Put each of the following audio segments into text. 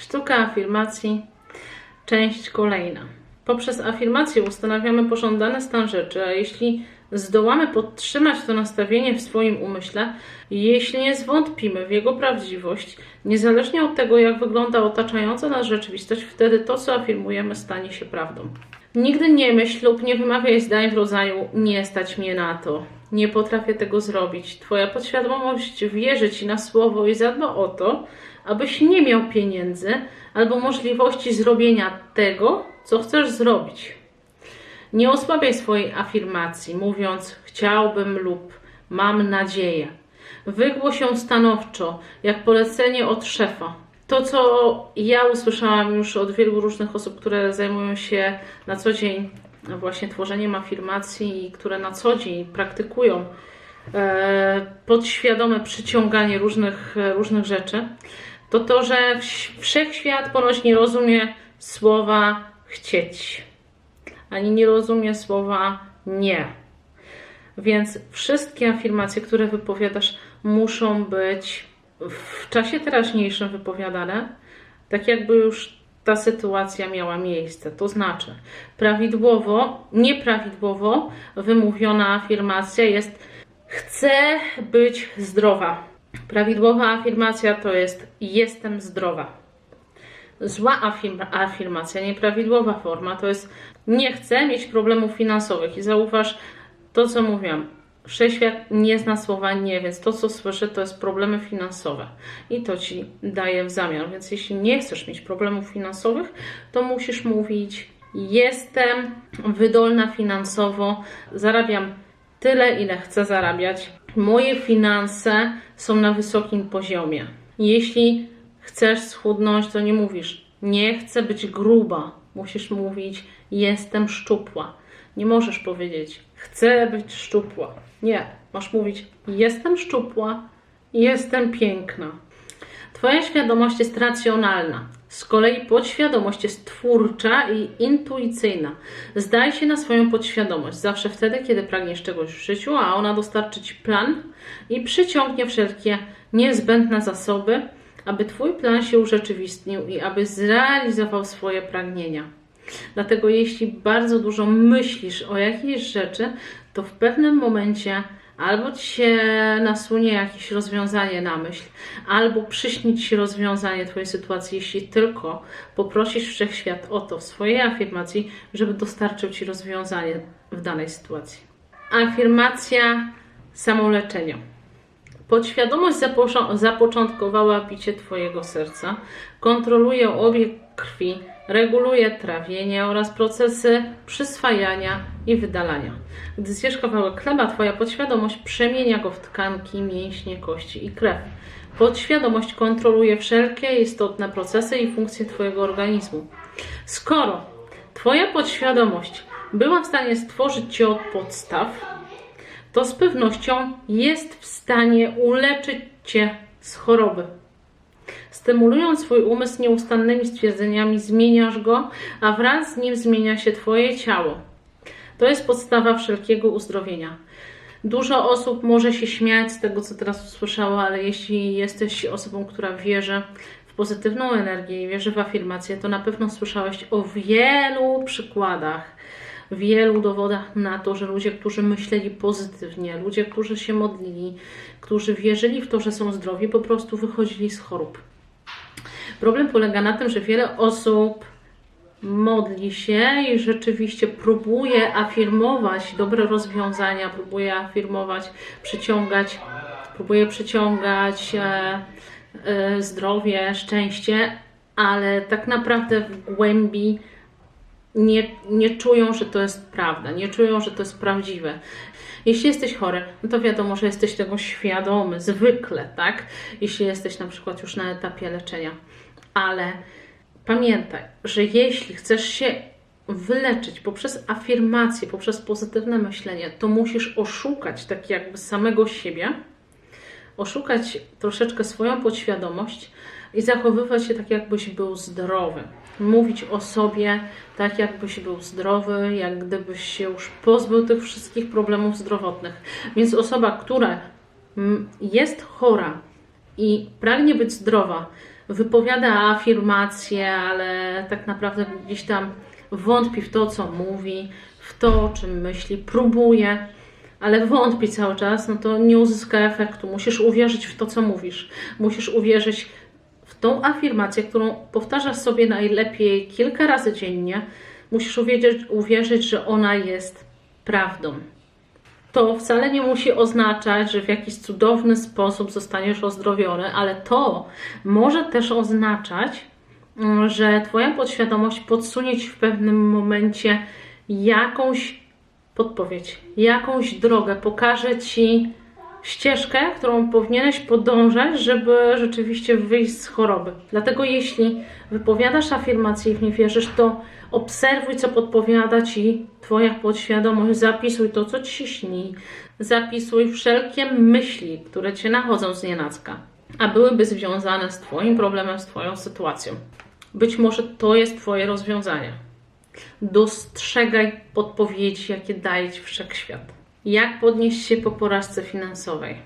Sztuka afirmacji, część kolejna. Poprzez afirmację ustanawiamy pożądany stan rzeczy, a jeśli zdołamy podtrzymać to nastawienie w swoim umyśle, jeśli nie zwątpimy w jego prawdziwość, niezależnie od tego, jak wygląda otaczająca nas rzeczywistość, wtedy to, co afirmujemy, stanie się prawdą. Nigdy nie myśl lub nie wymawiaj zdań w rodzaju nie stać mnie na to, nie potrafię tego zrobić. Twoja podświadomość wierzy Ci na słowo i zadba o to, abyś nie miał pieniędzy albo możliwości zrobienia tego, co chcesz zrobić. Nie osłabiaj swojej afirmacji, mówiąc chciałbym lub mam nadzieję. Wygłoś ją stanowczo, jak polecenie od szefa. To, co ja usłyszałam już od wielu różnych osób, które zajmują się na co dzień właśnie tworzeniem afirmacji i które na co dzień praktykują e, podświadome przyciąganie różnych, różnych rzeczy, to to, że wszechświat ponoć nie rozumie słowa chcieć, ani nie rozumie słowa nie. Więc wszystkie afirmacje, które wypowiadasz, muszą być w czasie teraźniejszym wypowiadane, tak jakby już ta sytuacja miała miejsce. To znaczy, prawidłowo, nieprawidłowo wymówiona afirmacja jest: Chcę być zdrowa. Prawidłowa afirmacja to jest: Jestem zdrowa. Zła afirm- afirmacja, nieprawidłowa forma to jest: Nie chcę mieć problemów finansowych. I zauważ to, co mówiłam. Wszechświat nie zna słowa nie, więc to, co słyszę, to jest problemy finansowe. I to ci daje w zamian. Więc jeśli nie chcesz mieć problemów finansowych, to musisz mówić: Jestem wydolna finansowo, zarabiam tyle, ile chcę zarabiać. Moje finanse są na wysokim poziomie. Jeśli chcesz schudnąć, to nie mówisz: Nie chcę być gruba. Musisz mówić: Jestem szczupła. Nie możesz powiedzieć: Chcę być szczupła. Nie, masz mówić: Jestem szczupła, jestem piękna. Twoja świadomość jest racjonalna. Z kolei podświadomość jest twórcza i intuicyjna. Zdaj się na swoją podświadomość zawsze wtedy, kiedy pragniesz czegoś w życiu, a ona dostarczy ci plan i przyciągnie wszelkie niezbędne zasoby, aby Twój plan się urzeczywistnił i aby zrealizował swoje pragnienia. Dlatego jeśli bardzo dużo myślisz o jakiejś rzeczy, to w pewnym momencie albo ci się nasunie jakieś rozwiązanie na myśl, albo przyśni ci rozwiązanie Twojej sytuacji, jeśli tylko poprosisz wszechświat o to w swojej afirmacji, żeby dostarczył Ci rozwiązanie w danej sytuacji. Afirmacja samoleczenia. Podświadomość zapoczątkowała bicie Twojego serca, kontroluje obieg krwi, reguluje trawienie oraz procesy przyswajania i wydalania. Gdy zjesz kawałek chleba, Twoja podświadomość przemienia go w tkanki, mięśnie, kości i krew. Podświadomość kontroluje wszelkie istotne procesy i funkcje Twojego organizmu. Skoro Twoja podświadomość była w stanie stworzyć Cię od podstaw, to z pewnością jest w stanie uleczyć Cię z choroby. Stymulując swój umysł nieustannymi stwierdzeniami, zmieniasz go, a wraz z nim zmienia się Twoje ciało. To jest podstawa wszelkiego uzdrowienia. Dużo osób może się śmiać z tego, co teraz usłyszała, ale jeśli jesteś osobą, która wierzy w pozytywną energię i wierzy w afirmację, to na pewno słyszałeś o wielu przykładach, wielu dowodach na to, że ludzie, którzy myśleli pozytywnie, ludzie, którzy się modlili, którzy wierzyli w to, że są zdrowi, po prostu wychodzili z chorób. Problem polega na tym, że wiele osób modli się i rzeczywiście próbuje afirmować dobre rozwiązania, próbuje afirmować, przyciągać, próbuje przyciągać e, e, zdrowie, szczęście, ale tak naprawdę w głębi nie, nie czują, że to jest prawda, nie czują, że to jest prawdziwe. Jeśli jesteś chory, no to wiadomo, że jesteś tego świadomy, zwykle, tak? Jeśli jesteś na przykład już na etapie leczenia. Ale pamiętaj, że jeśli chcesz się wyleczyć poprzez afirmację, poprzez pozytywne myślenie, to musisz oszukać tak jakby samego siebie, oszukać troszeczkę swoją podświadomość i zachowywać się tak, jakbyś był zdrowy. Mówić o sobie tak, jakbyś był zdrowy, jak gdybyś się już pozbył tych wszystkich problemów zdrowotnych. Więc osoba, która mm, jest chora i pragnie być zdrowa, wypowiada afirmacje, ale tak naprawdę gdzieś tam wątpi w to, co mówi, w to, o czym myśli, próbuje, ale wątpi cały czas, no to nie uzyska efektu. Musisz uwierzyć w to, co mówisz. Musisz uwierzyć tą afirmację, którą powtarzasz sobie najlepiej kilka razy dziennie. Musisz uwierzyć, uwierzyć że ona jest prawdą to wcale nie musi oznaczać, że w jakiś cudowny sposób zostaniesz ozdrowiony, ale to może też oznaczać, że Twoja podświadomość podsunie Ci w pewnym momencie jakąś podpowiedź, jakąś drogę, pokaże Ci ścieżkę, którą powinieneś podążać, żeby rzeczywiście wyjść z choroby. Dlatego jeśli wypowiadasz afirmacje i w nie wierzysz, to obserwuj, co podpowiada Ci Twoja podświadomość, zapisuj to, co Ci śni, zapisuj wszelkie myśli, które Cię nachodzą z nienacka, a byłyby związane z Twoim problemem, z Twoją sytuacją. Być może to jest Twoje rozwiązanie. Dostrzegaj podpowiedzi, jakie daje Ci wszechświat. Jak podnieść się po porażce finansowej?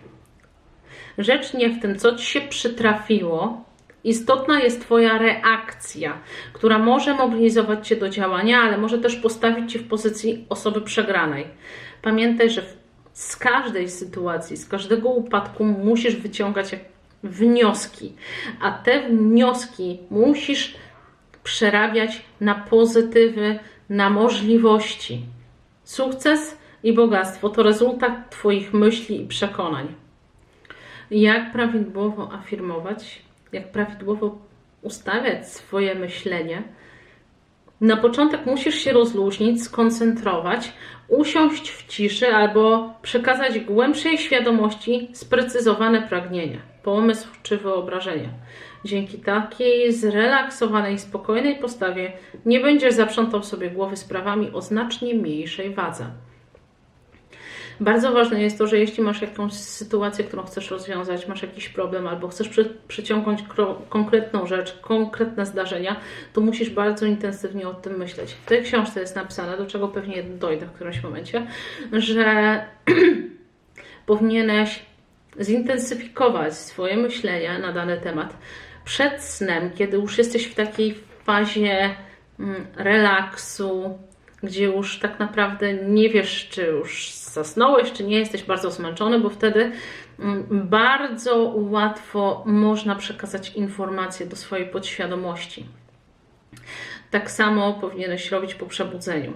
Rzecz nie w tym, co Ci się przytrafiło. Istotna jest Twoja reakcja, która może mobilizować Cię do działania, ale może też postawić Cię w pozycji osoby przegranej. Pamiętaj, że z każdej sytuacji, z każdego upadku musisz wyciągać wnioski, a te wnioski musisz przerabiać na pozytywy, na możliwości. Sukces i bogactwo to rezultat Twoich myśli i przekonań. Jak prawidłowo afirmować, jak prawidłowo ustawiać swoje myślenie? Na początek musisz się rozluźnić, skoncentrować, usiąść w ciszy albo przekazać głębszej świadomości sprecyzowane pragnienie, pomysł czy wyobrażenie. Dzięki takiej zrelaksowanej, spokojnej postawie nie będziesz zaprzątał sobie głowy sprawami o znacznie mniejszej wadze. Bardzo ważne jest to, że jeśli masz jakąś sytuację, którą chcesz rozwiązać, masz jakiś problem albo chcesz przy, przyciągnąć konkretną rzecz, konkretne zdarzenia, to musisz bardzo intensywnie o tym myśleć. W tej książce jest napisane, do czego pewnie dojdę w którymś momencie, że powinieneś zintensyfikować swoje myślenie na dany temat przed snem, kiedy już jesteś w takiej fazie mm, relaksu, gdzie już tak naprawdę nie wiesz, czy już zasnąłeś, czy nie jesteś bardzo zmęczony, bo wtedy mm, bardzo łatwo można przekazać informacje do swojej podświadomości. Tak samo powinieneś robić po przebudzeniu.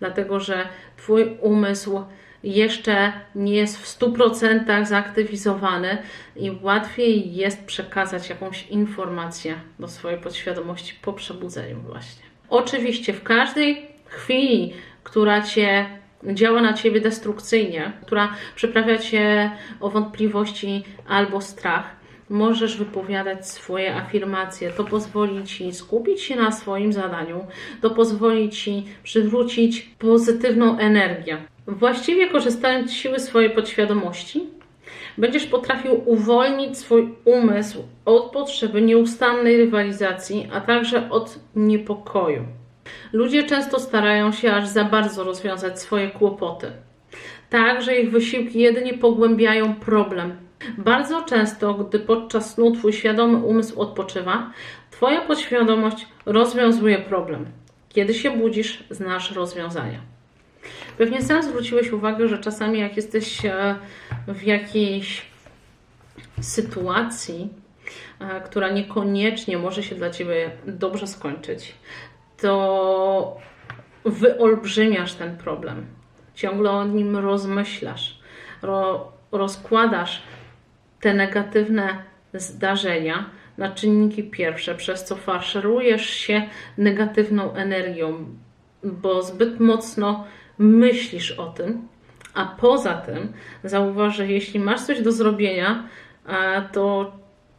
Dlatego, że Twój umysł jeszcze nie jest w 100% zaktywizowany i łatwiej jest przekazać jakąś informację do swojej podświadomości po przebudzeniu właśnie. Oczywiście w każdej chwili, która cię działa na ciebie destrukcyjnie, która przyprawia cię o wątpliwości albo strach, możesz wypowiadać swoje afirmacje. To pozwoli ci skupić się na swoim zadaniu, to pozwoli ci przywrócić pozytywną energię. Właściwie korzystając z siły swojej podświadomości, będziesz potrafił uwolnić swój umysł od potrzeby nieustannej rywalizacji, a także od niepokoju. Ludzie często starają się aż za bardzo rozwiązać swoje kłopoty, tak że ich wysiłki jedynie pogłębiają problem. Bardzo często, gdy podczas snu Twój świadomy umysł odpoczywa, Twoja podświadomość rozwiązuje problem. Kiedy się budzisz, znasz rozwiązania. Pewnie sam zwróciłeś uwagę, że czasami jak jesteś e, w jakiejś sytuacji, e, która niekoniecznie może się dla Ciebie dobrze skończyć, to wyolbrzymiasz ten problem. Ciągle o nim rozmyślasz, ro, rozkładasz te negatywne zdarzenia na czynniki pierwsze, przez co faszerujesz się negatywną energią, bo zbyt mocno myślisz o tym. A poza tym zauważ, że jeśli masz coś do zrobienia, to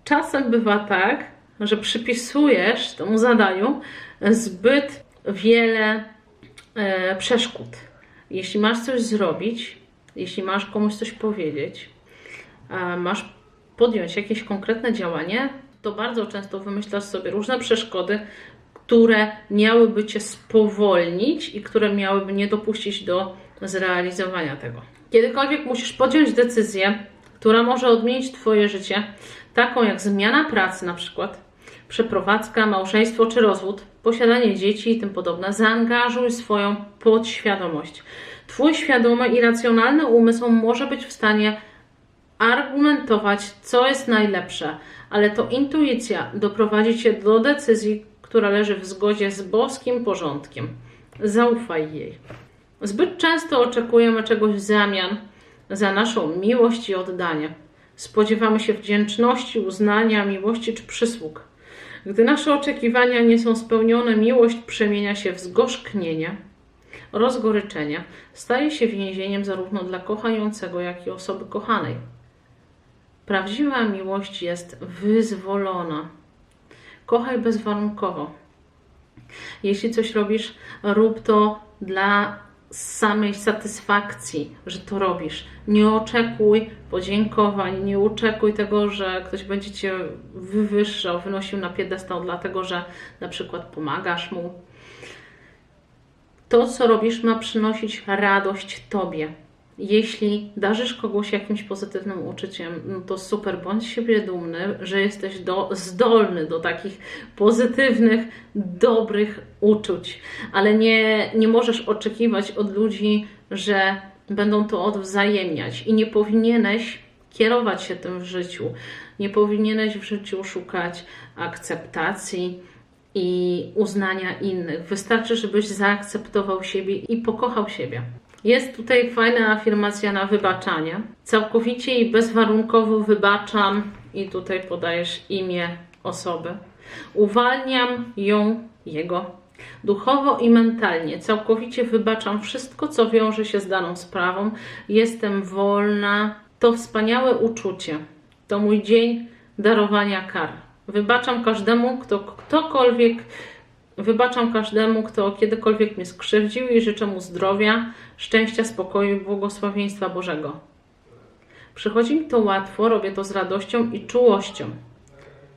czasem bywa tak, że przypisujesz temu zadaniu zbyt wiele e, przeszkód. Jeśli masz coś zrobić, jeśli masz komuś coś powiedzieć, masz podjąć jakieś konkretne działanie, to bardzo często wymyślasz sobie różne przeszkody, które miałyby cię spowolnić i które miałyby nie dopuścić do zrealizowania tego. Kiedykolwiek musisz podjąć decyzję, która może odmienić Twoje życie, taką jak zmiana pracy na przykład, przeprowadzka, małżeństwo czy rozwód, posiadanie dzieci i tym podobne, zaangażuj swoją podświadomość. Twój świadomy i racjonalny umysł może być w stanie argumentować, co jest najlepsze, ale to intuicja doprowadzi cię do decyzji, która leży w zgodzie z boskim porządkiem. Zaufaj jej. Zbyt często oczekujemy czegoś w zamian za naszą miłość i oddanie. Spodziewamy się wdzięczności, uznania, miłości czy przysług. Gdy nasze oczekiwania nie są spełnione, miłość przemienia się w zgorzknienie, rozgoryczenie, staje się więzieniem zarówno dla kochającego, jak i osoby kochanej. Prawdziwa miłość jest wyzwolona. Kochaj bezwarunkowo. Jeśli coś robisz, rób to dla samej satysfakcji, że to robisz. Nie oczekuj podziękowań, nie oczekuj tego, że ktoś będzie cię wywyższał, wynosił na piedestał, dlatego że na przykład pomagasz mu. To, co robisz, ma przynosić radość tobie. Jeśli darzysz kogoś jakimś pozytywnym uczuciem, no to super, bądź siebie dumny, że jesteś do, zdolny do takich pozytywnych, dobrych uczuć, ale nie, nie możesz oczekiwać od ludzi, że będą to odwzajemniać i nie powinieneś kierować się tym w życiu. Nie powinieneś w życiu szukać akceptacji i uznania innych. Wystarczy, żebyś zaakceptował siebie i pokochał siebie. Jest tutaj fajna afirmacja na wybaczanie. Całkowicie i bezwarunkowo wybaczam, i tutaj podajesz imię osoby. Uwalniam ją, jego. Duchowo i mentalnie całkowicie wybaczam wszystko, co wiąże się z daną sprawą. Jestem wolna. To wspaniałe uczucie. To mój dzień darowania kar. Wybaczam każdemu, kto ktokolwiek Wybaczam każdemu, kto kiedykolwiek mnie skrzywdził i życzę mu zdrowia, szczęścia, spokoju i błogosławieństwa Bożego. Przychodzi mi to łatwo, robię to z radością i czułością.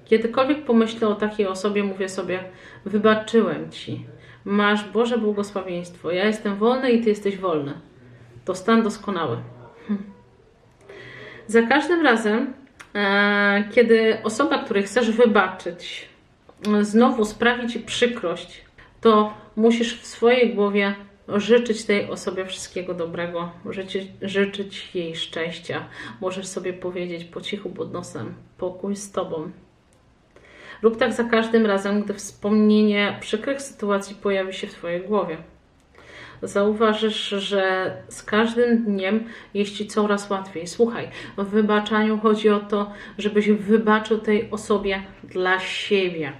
Kiedykolwiek pomyślę o takiej osobie, mówię sobie: Wybaczyłem ci. Masz Boże błogosławieństwo. Ja jestem wolny i ty jesteś wolny. To stan doskonały. Hm. Za każdym razem, e, kiedy osoba, której chcesz wybaczyć, znowu sprawi ci przykrość, to musisz w swojej głowie życzyć tej osobie wszystkiego dobrego, życzyć, życzyć jej szczęścia. Możesz sobie powiedzieć po cichu pod nosem: pokój z tobą. Rób tak za każdym razem, gdy wspomnienie przykrych sytuacji pojawi się w Twojej głowie. Zauważysz, że z każdym dniem jest Ci coraz łatwiej. Słuchaj, w wybaczaniu chodzi o to, żebyś wybaczył tej osobie dla siebie.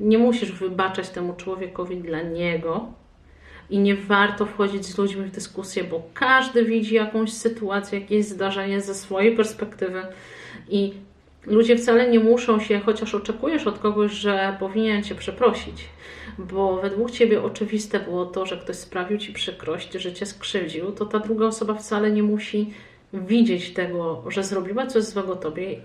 Nie musisz wybaczać temu człowiekowi dla niego, i nie warto wchodzić z ludźmi w dyskusję, bo każdy widzi jakąś sytuację, jakieś zdarzenie ze swojej perspektywy i ludzie wcale nie muszą się, chociaż oczekujesz od kogoś, że powinien cię przeprosić, bo według ciebie oczywiste było to, że ktoś sprawił ci przykrość, że cię skrzywdził, to ta druga osoba wcale nie musi widzieć tego, że zrobiła coś złego tobie.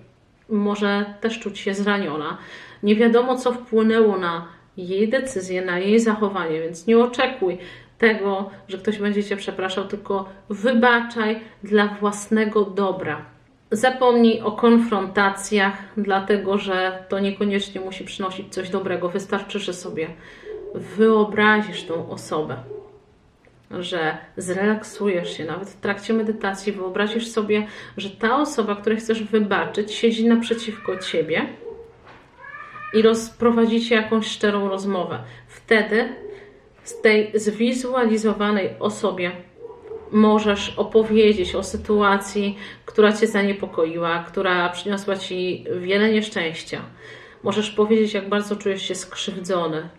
Może też czuć się zraniona. Nie wiadomo, co wpłynęło na jej decyzję, na jej zachowanie, więc nie oczekuj tego, że ktoś będzie cię przepraszał, tylko wybaczaj dla własnego dobra. Zapomnij o konfrontacjach, dlatego że to niekoniecznie musi przynosić coś dobrego. Wystarczy, że sobie wyobrazisz tą osobę, że zrelaksujesz się, nawet w trakcie medytacji wyobrazisz sobie, że ta osoba, której chcesz wybaczyć, siedzi naprzeciwko ciebie i rozprowadzicie jakąś szczerą rozmowę. Wtedy z tej zwizualizowanej osobie możesz opowiedzieć o sytuacji, która cię zaniepokoiła, która przyniosła ci wiele nieszczęścia. Możesz powiedzieć, jak bardzo czujesz się skrzywdzony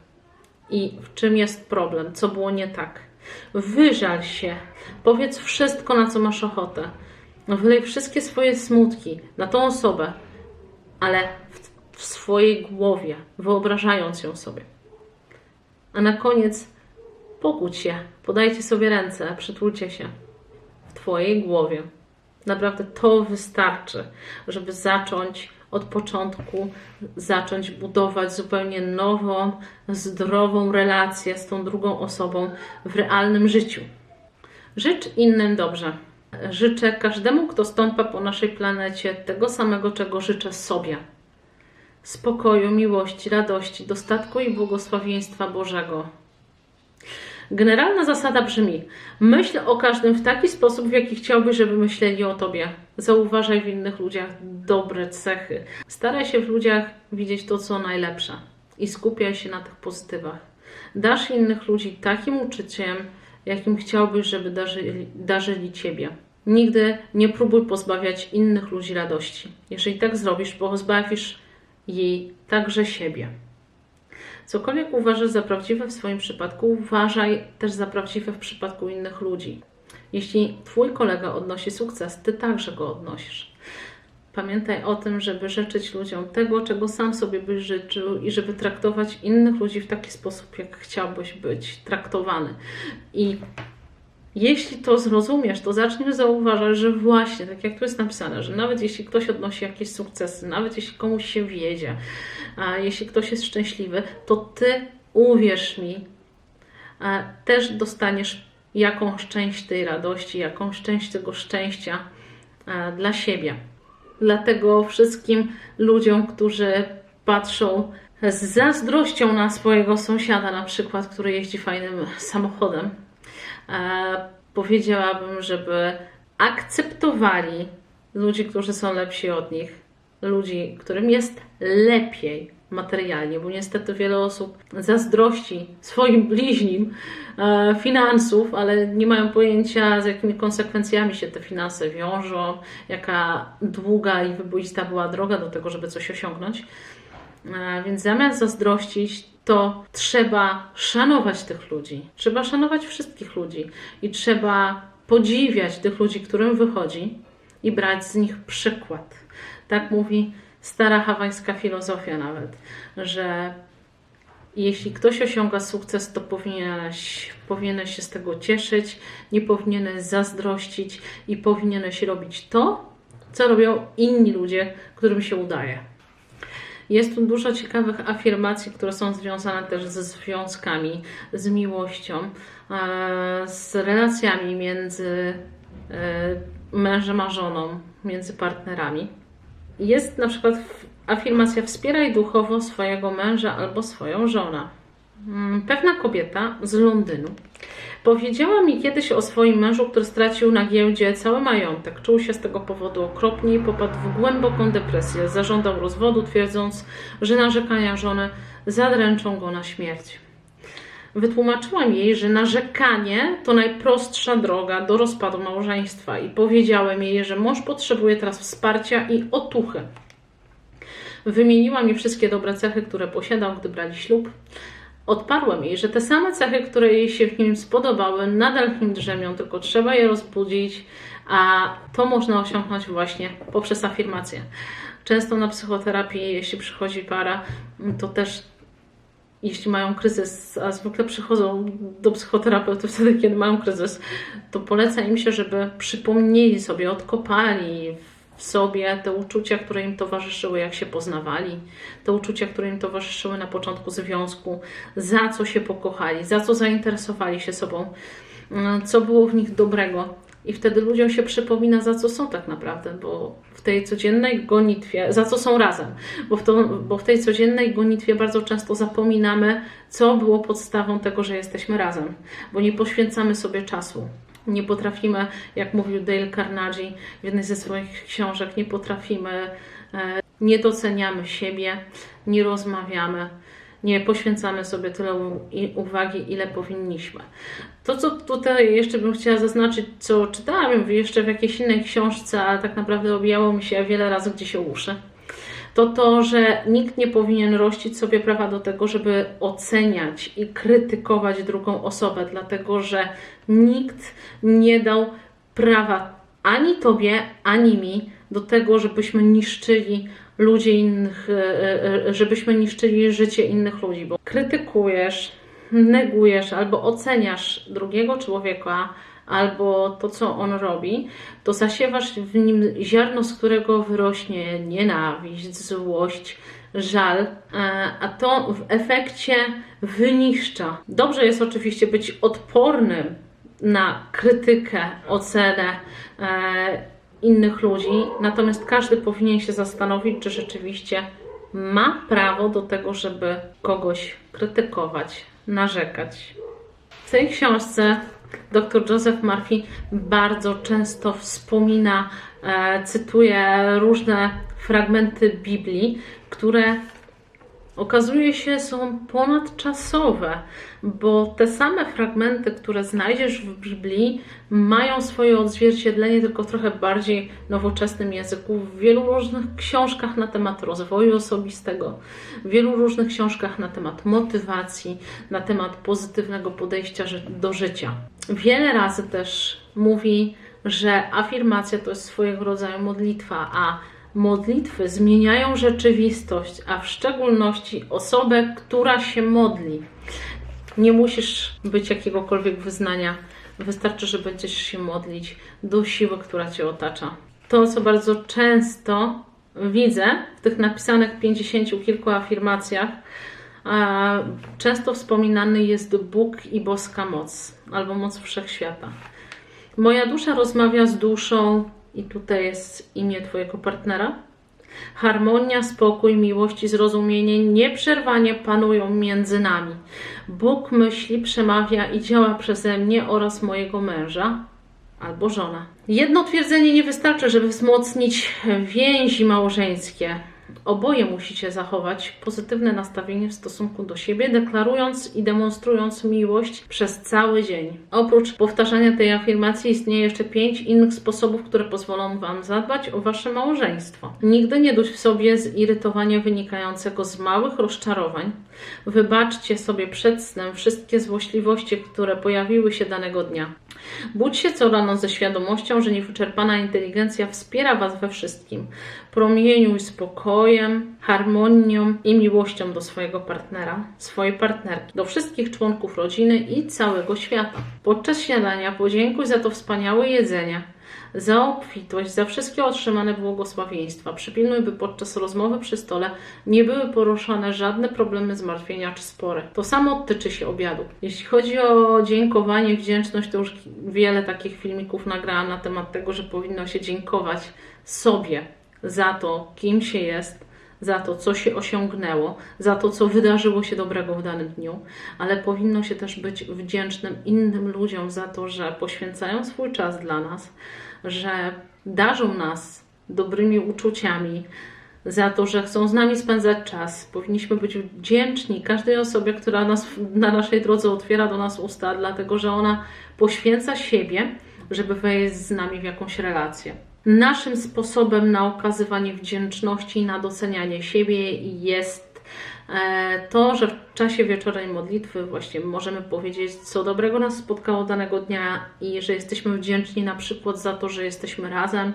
i w czym jest problem, co było nie tak. Wyżal się, powiedz wszystko, na co masz ochotę. Wylej wszystkie swoje smutki na tą osobę, ale w, swojej głowie, wyobrażając ją sobie. A na koniec pokłóć się, podajcie sobie ręce, przytulcie się w Twojej głowie. Naprawdę to wystarczy, żeby zacząć od początku, zacząć budować zupełnie nową, zdrową relację z tą drugą osobą w realnym życiu. Życz innym dobrze. Życzę każdemu, kto stąpa po naszej planecie, tego samego, czego życzę sobie: spokoju, miłości, radości, dostatku i błogosławieństwa Bożego. Generalna zasada brzmi: myśl o każdym w taki sposób, w jaki chciałbyś, żeby myśleli o tobie. Zauważaj w innych ludziach dobre cechy. Staraj się w ludziach widzieć to, co najlepsze i skupiaj się na tych pozytywach. Dasz innych ludzi takim uczuciem, jakim chciałbyś, żeby darzyli, darzyli ciebie. Nigdy nie próbuj pozbawiać innych ludzi radości. Jeżeli tak zrobisz, pozbawisz jej także siebie. Cokolwiek uważasz za prawdziwe w swoim przypadku, uważaj też za prawdziwe w przypadku innych ludzi. Jeśli Twój kolega odnosi sukces, Ty także go odnosisz. Pamiętaj o tym, żeby życzyć ludziom tego, czego sam sobie byś życzył i żeby traktować innych ludzi w taki sposób, jak chciałbyś być traktowany. I jeśli to zrozumiesz, to zaczniesz zauważać, że właśnie, tak jak tu jest napisane, że nawet jeśli ktoś odnosi jakieś sukcesy, nawet jeśli komuś się wiedzie, a jeśli ktoś jest szczęśliwy, to ty, uwierz mi, e, też dostaniesz jakąś część tej radości, jakąś część tego szczęścia e, dla siebie. Dlatego wszystkim ludziom, którzy patrzą z zazdrością na swojego sąsiada, na przykład, który jeździ fajnym samochodem, powiedziałabym, żeby akceptowali ludzi, którzy są lepsi od nich, ludzi, którym jest lepiej materialnie, bo niestety wiele osób zazdrości swoim bliźnim e, finansów, ale nie mają pojęcia, z jakimi konsekwencjami się te finanse wiążą, jaka długa i wyboista była droga do tego, żeby coś osiągnąć. E, więc zamiast zazdrościć, to trzeba szanować tych ludzi. Trzeba szanować wszystkich ludzi i trzeba podziwiać tych ludzi, którym wychodzi i brać z nich przykład. Tak mówi stara hawajska filozofia nawet, że jeśli ktoś osiąga sukces, to powinieneś, powinieneś się z tego cieszyć, nie powinieneś zazdrościć i powinieneś robić to, co robią inni ludzie, którym się udaje. Jest tu dużo ciekawych afirmacji, które są związane też ze związkami, z miłością, e, z relacjami między e, mężem a żoną, między partnerami. Jest na przykład afirmacja: wspieraj duchowo swojego męża albo swoją żonę. Mm, Pewna kobieta z Londynu powiedziała mi kiedyś o swoim mężu, który stracił na giełdzie cały majątek. Czuł się z tego powodu okropnie i popadł w głęboką depresję. Zażądał rozwodu, twierdząc, że narzekania żony zadręczą go na śmierć. Wytłumaczyłam jej, że narzekanie to najprostsza droga do rozpadu małżeństwa i powiedziałem jej, że mąż potrzebuje teraz wsparcia i otuchy. Wymieniła mi wszystkie dobre cechy, które posiadał, gdy brali ślub. Odparłem jej, że te same cechy, które jej się w nim spodobały, nadal w nim drzemią, tylko trzeba je rozbudzić, a to można osiągnąć właśnie poprzez afirmację. Często na psychoterapii, jeśli przychodzi para, to też jeśli mają kryzys, a zwykle przychodzą do psychoterapeuty wtedy, kiedy mają kryzys, to poleca im się, żeby przypomnieli sobie, odkopali w sobie te uczucia, które im towarzyszyły, jak się poznawali, te uczucia, które im towarzyszyły na początku związku, za co się pokochali, za co zainteresowali się sobą, co było w nich dobrego. I wtedy ludziom się przypomina, za co są tak naprawdę, bo w tej codziennej gonitwie, za co są razem, bo w, to, bo w tej codziennej gonitwie bardzo często zapominamy, co było podstawą tego, że jesteśmy razem, bo nie poświęcamy sobie czasu. Nie potrafimy, jak mówił Dale Carnegie w jednej ze swoich książek, nie potrafimy, e, nie doceniamy siebie, nie rozmawiamy, nie poświęcamy sobie tyle uwagi, ile powinniśmy. To, co tutaj jeszcze bym chciała zaznaczyć, co czytałam jeszcze w jakiejś innej książce, ale tak naprawdę obijało mi się wiele razy gdzieś o uszy, to to, że nikt nie powinien rościć sobie prawa do tego, żeby oceniać i krytykować drugą osobę, dlatego że nikt nie dał prawa ani tobie, ani mi do tego, żebyśmy niszczyli ludzi innych, e, e, żebyśmy niszczyli życie innych ludzi, bo krytykujesz, negujesz albo oceniasz drugiego człowieka, albo to, co on robi, to zasiewasz w nim ziarno, z którego wyrośnie nienawiść, złość, żal, e, a to w efekcie wyniszcza. Dobrze jest oczywiście być odpornym na krytykę, ocenę e, innych ludzi, natomiast każdy powinien się zastanowić, czy rzeczywiście ma prawo do tego, żeby kogoś krytykować, narzekać. W tej książce dr Joseph Murphy bardzo często wspomina, e, cytuje różne fragmenty Biblii, które okazuje się są ponadczasowe, bo te same fragmenty, które znajdziesz w Biblii, mają swoje odzwierciedlenie tylko w trochę bardziej nowoczesnym języku w wielu różnych książkach na temat rozwoju osobistego, w wielu różnych książkach na temat motywacji, na temat pozytywnego podejścia do życia. Wiele razy też mówi, że afirmacja to jest swojego rodzaju modlitwa, a Modlitwy zmieniają rzeczywistość, a w szczególności osobę, która się modli. Nie musisz być jakiegokolwiek wyznania, wystarczy, że będziesz się modlić do siły, która cię otacza. To, co bardzo często widzę w tych napisanych pięćdziesięciu kilku afirmacjach, często wspominany jest Bóg i boska moc, albo moc wszechświata. Moja dusza rozmawia z duszą, i tutaj jest imię Twojego partnera. Harmonia, spokój, miłość i zrozumienie nieprzerwanie panują między nami. Bóg myśli, przemawia i działa przeze mnie oraz mojego męża albo żona. Jedno twierdzenie nie wystarczy, żeby wzmocnić więzi małżeńskie. Oboje musicie zachować pozytywne nastawienie w stosunku do siebie, deklarując i demonstrując miłość przez cały dzień. Oprócz powtarzania tej afirmacji istnieje jeszcze pięć innych sposobów, które pozwolą Wam zadbać o Wasze małżeństwo. Nigdy nie duś w sobie zirytowania wynikającego z małych rozczarowań. Wybaczcie sobie przed snem wszystkie złośliwości, które pojawiły się danego dnia. Budź się co rano ze świadomością, że niewyczerpana inteligencja wspiera Was we wszystkim. Promieniuj spokojem, harmonią i miłością do swojego partnera, swojej partnerki, do wszystkich członków rodziny i całego świata. Podczas śniadania podziękuj za to wspaniałe jedzenie, za obfitość, za wszystkie otrzymane błogosławieństwa. Przypilnuj, by podczas rozmowy przy stole nie były poruszane żadne problemy zmartwienia czy spory. To samo tyczy się obiadu. Jeśli chodzi o dziękowanie, wdzięczność, to już wiele takich filmików nagrałam na temat tego, że powinno się dziękować sobie za to, kim się jest, za to, co się osiągnęło, za to, co wydarzyło się dobrego w danym dniu, ale powinno się też być wdzięcznym innym ludziom za to, że poświęcają swój czas dla nas, że darzą nas dobrymi uczuciami, za to, że chcą z nami spędzać czas. Powinniśmy być wdzięczni każdej osobie, która nas na naszej drodze otwiera do nas usta, dlatego że ona poświęca siebie, żeby wejść z nami w jakąś relację. Naszym sposobem na okazywanie wdzięczności i na docenianie siebie jest e, to, że w czasie wieczornej modlitwy właśnie możemy powiedzieć, co dobrego nas spotkało danego dnia i że jesteśmy wdzięczni na przykład za to, że jesteśmy razem,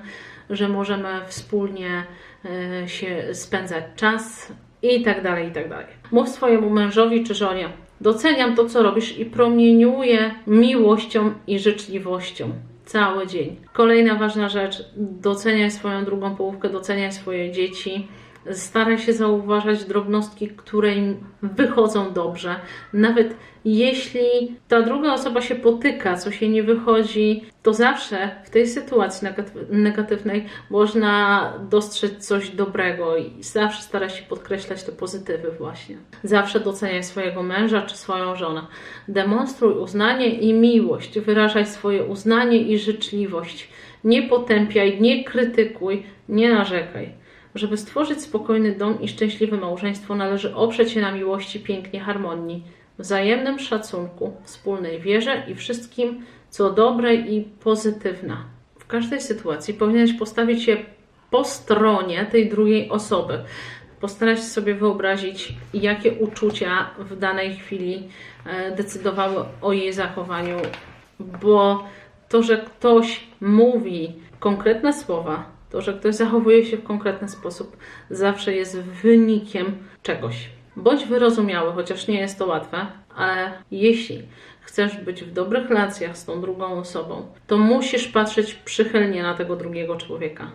że możemy wspólnie e, się spędzać czas i tak dalej, i tak dalej. Mów swojemu mężowi czy żonie, doceniam to, co robisz i promieniuję miłością i życzliwością cały dzień. Kolejna ważna rzecz, doceniaj swoją drugą połówkę, doceniaj swoje dzieci. Staraj się zauważać drobnostki, które im wychodzą dobrze. Nawet jeśli ta druga osoba się potyka, coś jej nie wychodzi, to zawsze w tej sytuacji negaty- negatywnej można dostrzec coś dobrego i zawsze staraj się podkreślać te pozytywy właśnie. Zawsze doceniaj swojego męża czy swoją żonę. Demonstruj uznanie i miłość. Wyrażaj swoje uznanie i życzliwość. Nie potępiaj, nie krytykuj, nie narzekaj. Żeby stworzyć spokojny dom i szczęśliwe małżeństwo, należy oprzeć się na miłości, pięknie, harmonii, wzajemnym szacunku, wspólnej wierze i wszystkim, co dobre i pozytywne. W każdej sytuacji powinieneś postawić się po stronie tej drugiej osoby. Postarać się sobie wyobrazić, jakie uczucia w danej chwili e, decydowały o jej zachowaniu, bo to, że ktoś mówi konkretne słowa, to, że ktoś zachowuje się w konkretny sposób, zawsze jest wynikiem czegoś. Bądź wyrozumiały, chociaż nie jest to łatwe, ale jeśli chcesz być w dobrych relacjach z tą drugą osobą, to musisz patrzeć przychylnie na tego drugiego człowieka.